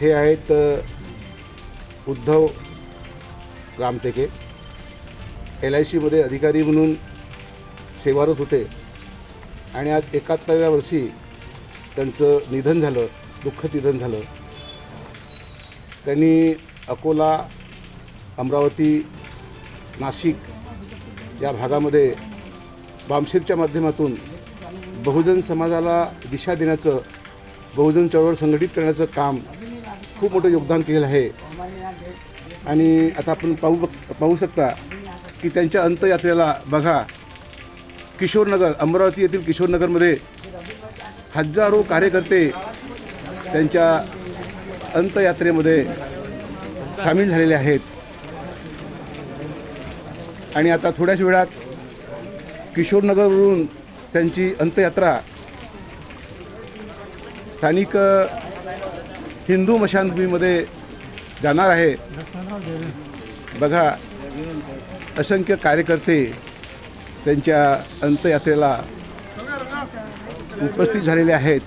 हे आहेत Uddhav Ramteke. L I सीमध्ये अधिकारी म्हणून सेवारत होते. आणि आज एकाहत्तराव्या वर्षी त्यांचं निधन झालं दुःख निधन झालं. त्यांनी अकोला अमरावती नाशिक या भागामध्ये बामशेरच्या माध्यमातून बहुजन समाजाला दिशा देण्याचं बहुजन चळवळ संघटित करण्याचं काम खूप मोठं योगदान केलेलं आहे. आणि आता आपण पाहू बघ- पाहू शकता की त्यांच्या अंतयात्रेला बघा किशोरनगर अमरावती येथील किशोरनगरमध्ये हजारो कार्यकर्ते त्यांच्या अंतयात्रेमध्ये सामील झालेले आहेत. आणि आता थोड्याच वेळात किशोरनगरवरून त्यांची अंतयात्रा स्थानिक हिंदू मशानभूमीमध्ये जाणार आहे. बघा असंख्य कार्यकर्ते त्यांच्या अंतयात्रेला उपस्थित झालेले आहेत.